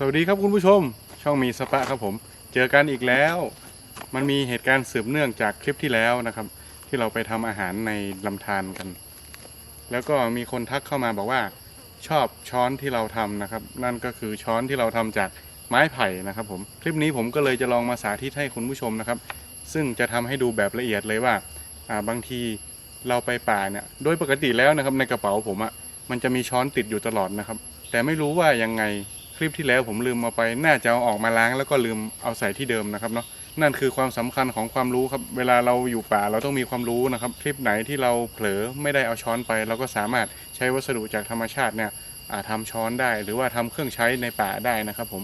สวัสดีครับคุณผู้ชม ช่องมีสปะครับผม เจอกันอีกแล้ว มันมีเหตุการณ์สืบเนื่องจากคลิปที่แล้วนะครับ ที่เราไปทำอาหารในลำธารกัน แล้วก็มีคนทักเข้ามาบอกว่า ชอบช้อนที่เราทำนะครับ นั่นก็คือช้อนที่เราทำจากไม้ไผ่นะครับผม คลิปนี้ผมก็เลยจะลองมาสาธิตให้คุณผู้ชมนะครับ ซึ่งจะทำให้ดูแบบละเอียดเลยว่าอ่าบางทีเราไปป่าเนี่ย โดยปกติแล้วนะครับในกระเป๋าผมอะ่ะมันจะมีช้อนติดอยู่ตลอดนะครับ แต่ไม่รู้ว่ายังไง คลิปที่แล้วผมลืมเอาไป น่าจะเอาออกมาล้างแล้วก็ลืมเอาใส่ที่เดิมนะครับเนาะนั่นคือความสำคัญของความรู้ครับ เวลาเราอยู่ป่าเราต้องมีความรู้นะครับ คลิปไหนที่เราเผลอไม่ได้เอาช้อนไป เราก็สามารถใช้วัสดุจากธรรมชาติเนี่ยอาทำช้อนได้ หรือว่าทำเครื่องใช้ในป่าได้นะครับผม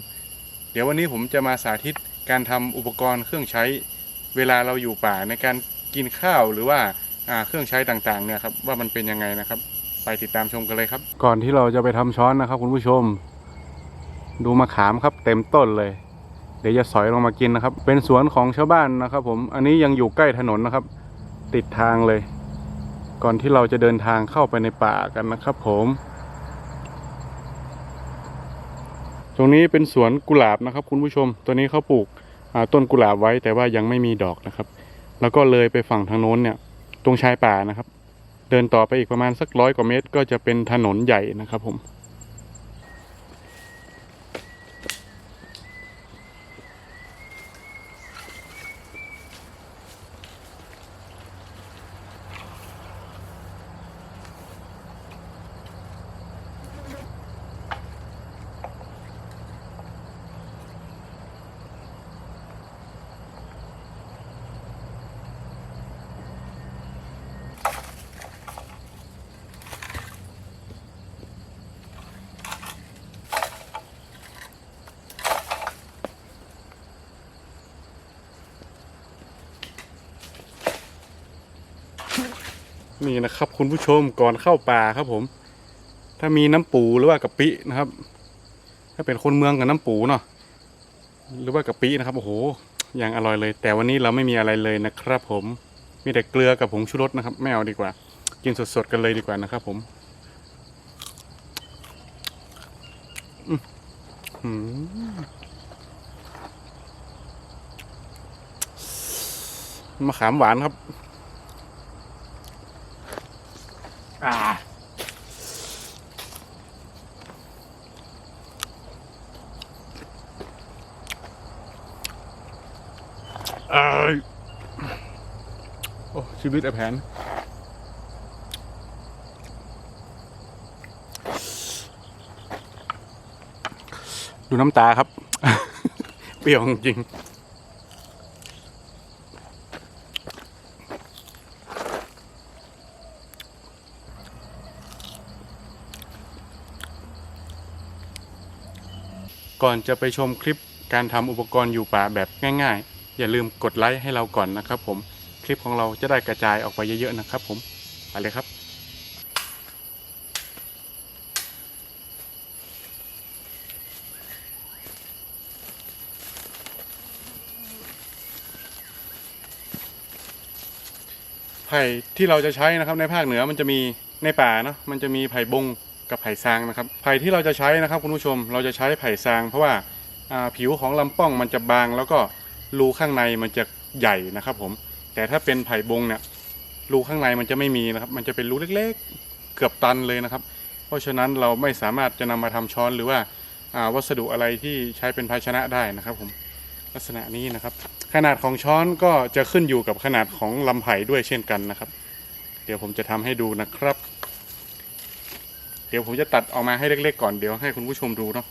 เดี๋ยววันนี้ผมจะมาสาธิตการทำอุปกรณ์เครื่องใช้ เวลาเราอยู่ป่าในการกินข้าวหรือว่าอ่าเครื่องใช้ต่างๆเนี่ยครับว่ามันเป็นยังไงนะครับ ไปติดตามชมกันเลยครับ ก่อนที่เราจะไปทำช้อนนะครับคุณผู้ชม ดูมะขามครับเต็มต้นเลย เดี๋ยวจะสอยลงมากินนะครับ เป็นสวนของชาวบ้านนะครับ ผมอันนี้ยังอยู่ใกล้ถนนนะครับ ติดทางเลย ก่อนที่เราจะเดินทางเข้าไปในป่ากันนะครับ ผม ตรงนี้เป็นสวนกุหลาบนะครับ คุณผู้ชม ตัวนี้เขาปลูกต้นกุหลาบไว้แต่ว่ายังไม่มีดอกนะครับ แล้วก็เลยไปฝั่งทางโน้นเนี่ย ตรงชายป่านะครับ เดินต่อไปอีกประมาณสักร้อยกว่าเมตร ก็จะเป็นถนนใหญ่นะครับ ผม นี่นะครับ คุณผู้ชมก่อนเข้าป่าครับผม ถ้ามีน้ำปูหรือว่ากะปินะครับ ถ้าเป็นคนเมืองกับน้ำปูเนาะหรือว่ากะปินะครับโอ้โหอย่างอร่อยเลย แต่วันนี้เราไม่มีอะไรเลยนะครับ ผมมีแต่เกลือกับผงชูรสนะครับไม่เอาดีกว่า กินสดๆกันเลยดีกว่านะครับ ผมมะขามหวานครับ อ่าเอ้ย โอ้ชีวิตไอ้แผนดูน้ำตาครับเปรี้ยวจริงก่อนจะไปชมคลิปการทำอุปกรณ์อยู่ป่าแบบง่ายๆ อย่าลืมกดไลค์ให้เราก่อนนะครับผม คลิปของเราจะได้กระจายออกไปเยอะๆนะครับ ผมไปเลยครับไผ่ที่เราจะใช้นะครับในภาคเหนือมันจะมีในป่าเนาะมันจะมีไผ่บงกับไผ่ซางนะครับ ไผ่ที่เราจะใช้นะครับคุณผู้ชมเราจะใช้ไผ่ซาง เพราะว่าาผิวของลำป้องมันจะบาง แล้วก็รูข้างในมันจะใหญ่นะครับผม แต่ถ้าเป็นไผ่บงเนี่ยรูข้างในมันจะไม่มีนะครับ มันจะเป็นรูเล็กๆ เกือบตันเลยนะครับ เพราะฉะนั้นเราไม่สามารถจะนำมาทำช้อนหรือว่าวัสดุอะไรที่ใช้เป็นภาชนะได้นะครับผมลักษณะนี้นะครับ ขนาดของช้อนก็จะขึ้นอยู่กับขนาดของลำไผ่ด้วยเช่นกันนะครับ เดี๋ยวผมจะทำให้ดูนะครับ เดี๋ยวผมจะตัดออกมาให้เล็ก ๆ ก่อนเดี๋ยวให้คุณผู้ชมดูเนาะ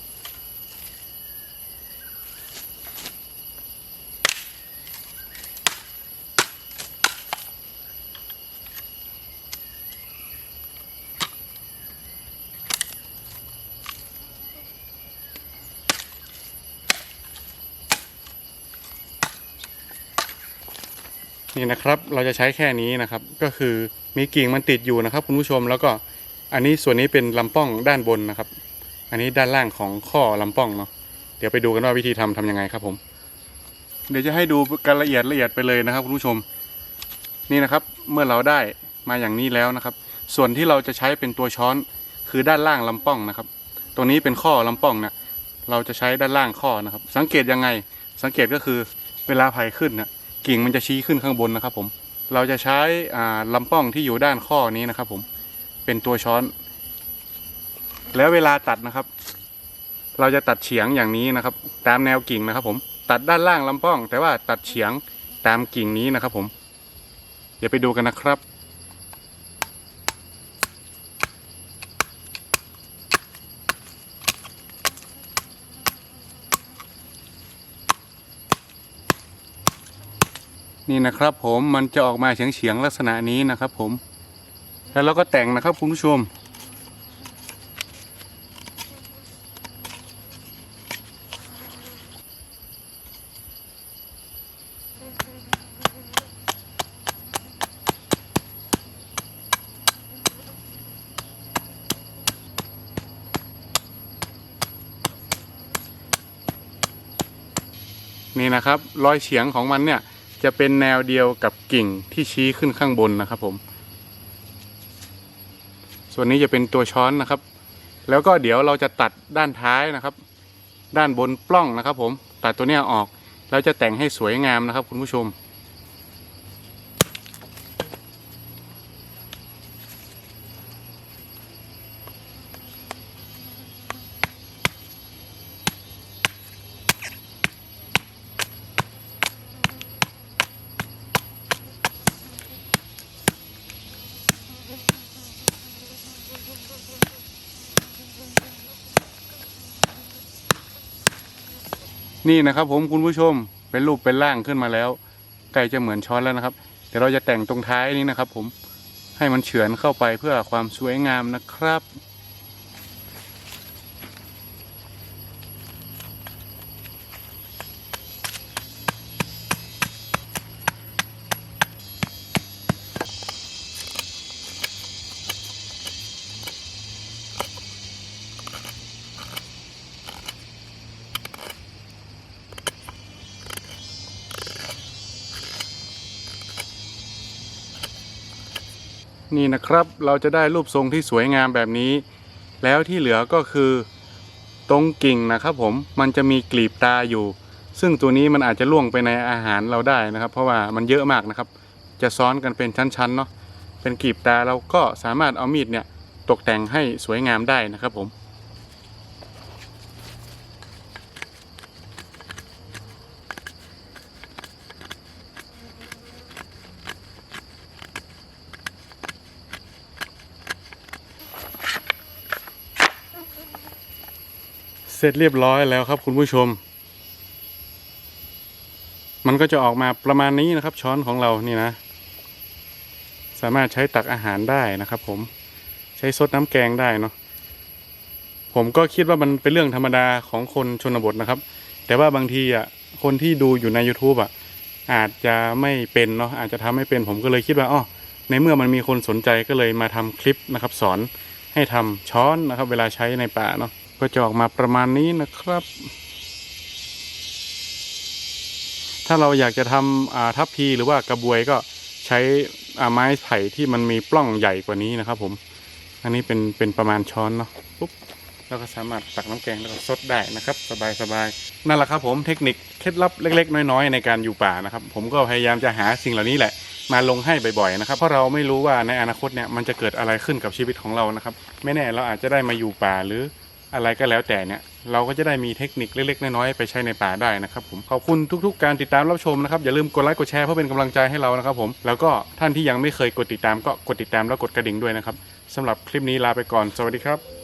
นี่นะครับเราจะใช้แค่นี้นะครับ ก็คือมีกิ่งมันติดอยู่นะครับ คุณผู้ชมแล้วก็อันนี้ส่วนนี้เป็นลำป้องด้านบนนะครับ อันนี้ด้านล่างของข้อลำป้องเนาะเดี๋ยวไปดูกันว่าวิธีทำทำยังไงครับผม เดี๋ยวจะให้ดูกันละเอียดละเอียดไปเลยนะครับคุณผู้ชม นี่นะครับเมื่อเราได้มาอย่างนี้แล้วนะครับ ส่วนที่เราจะใช้เป็นตัวช้อนคือด้านล่างลำป้องนะครับ ตรงนี้เป็นข้อลำป้องนะเราจะใช้ด้านล่างข้อนะครับ สังเกตยังไงสังเกตก็คือเวลาไผ่ขึ้นนะ กิ่งมันจะชี้ขึ้นข้างบนนะครับ ผม เราจะใช้ลำป้องที่อยู่ด้านข้อนี้นะครับ ผมเป็นตัวช้อน แล้วเวลาตัดนะครับ เราจะตัดเฉียงอย่างนี้นะครับ ตามแนวกิ่งนะครับ ผมตัดด้านล่างลำป้อง แต่ว่าตัดเฉียงตามกิ่งนี้นะครับ ผม เดี๋ยวไปดูกันนะครับ นี่นะครับผมมันจะออกมาเฉียงๆลักษณะนี้นะครับผม แล้วเราก็แต่งนะครับคุณผู้ชม นี่นะครับรอยเฉียงของมันเนี่ย จะเป็นแนวเดียวกับกิ่งที่ชี้ขึ้นข้างบนนะครับผม ส่วนนี้จะเป็นตัวช้อนนะครับ แล้วก็เดี๋ยวเราจะตัดด้านท้ายนะครับ ด้านบนปล้องนะครับ ผมตัดตัวเนี้ยออก แล้วจะแต่งให้สวยงามนะครับ คุณผู้ชม นี่นะครับ ผมคุณผู้ชมเป็นรูปเป็นร่างขึ้นมาแล้วใกล้จะเหมือนช้อนแล้วนะครับเดี๋ยวเราจะแต่งตรงท้ายนี้นะครับ ผมให้มันเฉือนเข้าไปเพื่อความสวยงามนะครับ นี่นะครับเราจะได้รูปทรงที่สวยงามแบบนี้ แล้วที่เหลือก็คือตรงกิ่งนะครับผมมันจะมีกลีบตาอยู่ ซึ่งตัวนี้มันอาจจะล่วงไปในอาหารเราได้นะครับ เพราะว่ามันเยอะมากนะครับ จะซ้อนกันเป็นชั้นๆเนาะเป็นกลีบตาเราก็สามารถเอามีดเนี่ยตกแต่งให้สวยงามได้นะครับผม ร็จเรียบร้อยแล้วครับ คุณผู้ชม มันก็จะออกมาประมาณนี้นะครับ ช้อนของเรานี่นะ สามารถใช้ตักอาหารได้นะครับ ผมใช้ซดน้ำแกงได้เนาะผมก็คิดว่ามันเป็นเรื่องธรรมดาของคนชนบทนะครับ แต่ว่าบางทีอะคนที่ดูอยู่ใน YouTube อะอาจจะไม่เป็นเนาะอาจจะทำไม่เป็นผมก็เลยคิดว่าอ๋อในเมื่อมันมีคนสนใจก็เลยมาทำคลิปนะครับ สอนให้ทำช้อนนะครับ เวลาใช้ในป่าเนาะ ก็จะออกมาประมาณนี้นะครับ ถ้าเราอยากจะทำอ่าทัพพีหรือว่ากระบวยก็ใช้อ่าไม้ไผ่ที่มันมีปล้องใหญ่กว่านี้นะครับ ผม อันนี้เป็นเป็นประมาณช้อนเนาะปุ๊บแล้วก็สามารถตักน้ำแกงแล้วก็ซดได้นะครับ สบายสบายนั่นแหละครับผมเทคนิคเคล็ดลับเล็ก ๆ น้อยๆในการอยู่ป่านะครับ ผมก็พยายามจะหาสิ่งเหล่านี้แหละ มาลงให้บ่อยๆนะครับ เพราะเราไม่รู้ว่าในอนาคตเนี่ยมันจะเกิดอะไรขึ้นกับชีวิตของเรานะครับ ไม่แน่เราอาจจะได้มาอยู่ป่าหรือ อะไรก็แล้วแต่เนี่ย เราก็จะได้มีเทคนิคเล็กๆน้อยๆไปใช้ในป่าได้นะครับผมขอบคุณทุก ๆ การติดตามรับชมนะครับอย่าลืมกดไลค์กดแชร์เพื่อเป็นกำลังใจให้เรานะครับผมแล้วก็ท่านที่ยังไม่เคยกดติดตามก็กดติดตามแล้วกดกระดิ่งด้วยนะครับสำหรับคลิปนี้ลาไปก่อนสวัสดีครับ